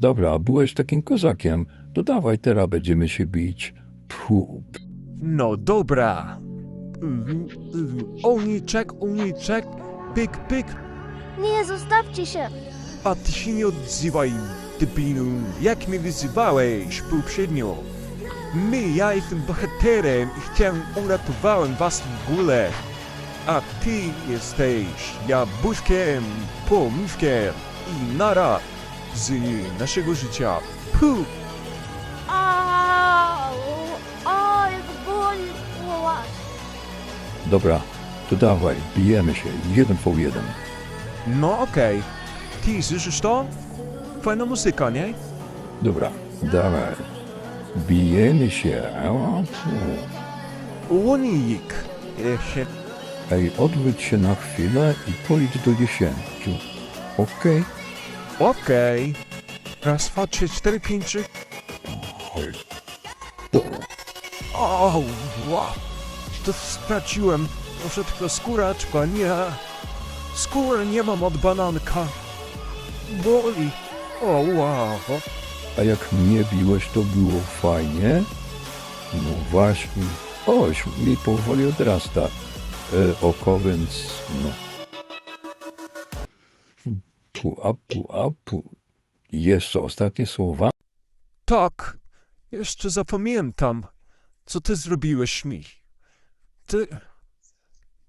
Dobra, byłeś takim kozakiem. To dawaj, teraz będziemy się bić. Puh. No dobra. Oniczek, oniczek, pyk, pyk. Nie, zostawcie się! A ty się nie odzywaj, debilu. Jak mnie wyzywałeś poprzednio? My, ja jestem bohaterem i chciałem, uratowałem was w ogóle. A ty jesteś jabłuszkiem, pomniwkiem i nara z naszego życia. Puh! O, jak boli! Ła. Dobra, to dawaj, bijemy się. Jeden po jeden. No okej. Ty słyszysz to? Fajna muzyka, nie? Dobra, dawaj. Bijemy się. Puh. Łonik. Ej, odwróć się na chwilę i policz do dziesięciu. Okej? Okej. Raz, dwa, trzy, cztery, pięć, trzy. O, wow. To straciłem. Muszę tylko skóraczka, nie. Skóry nie mam od bananka. Boli. O, wow. A jak mnie biłeś, to było fajnie? No właśnie. Oś, mi powoli odrasta e, oko, więc no. Pu, a, pu, a, pu. Jeszcze ostatnie słowa? Tak. Jeszcze zapamiętam, co ty zrobiłeś mi. Ty...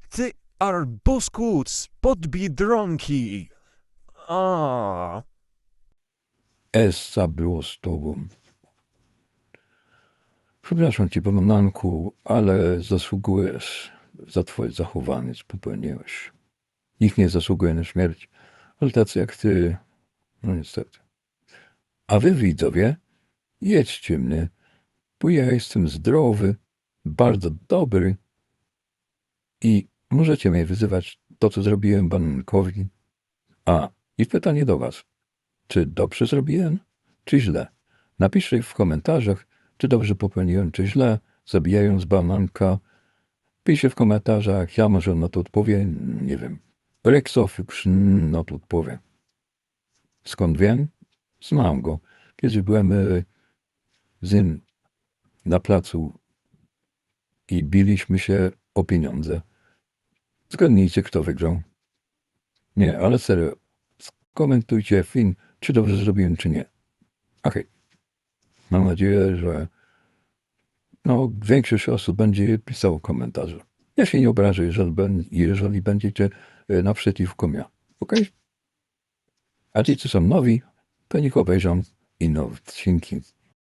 Ty arbusku spod Biedronki. A. Essa było z tobą. Przepraszam cię, bananku, ale zasługujesz za twoje zachowanie, co popełniłeś. Nikt nie zasługuje na śmierć, ale tacy jak ty, no niestety. A wy, widzowie, jedźcie mnie, bo ja jestem zdrowy, bardzo dobry i możecie mnie wyzywać to, co zrobiłem banankowi. A, i pytanie do was. Czy dobrze zrobiłem, czy źle? Napiszcie w komentarzach, czy dobrze popełniłem, czy źle, zabijając bananka. Piszcie w komentarzach, ja może na to odpowiem, nie wiem. Rexofix na to odpowie. Skąd wiem? Znam go. Kiedy byłem e, z nim na placu i biliśmy się o pieniądze. Zgadnijcie, kto wygrał. Nie, ale serio, komentujcie film, czy dobrze zrobiłem, czy nie. Okej. Mam nadzieję, że no, większość osób będzie pisało komentarze. Ja się nie obrażę, jeżeli, jeżeli będziecie naprzeciwko mnie. Ok? A ci, co są nowi, to niech obejrzą inne odcinki.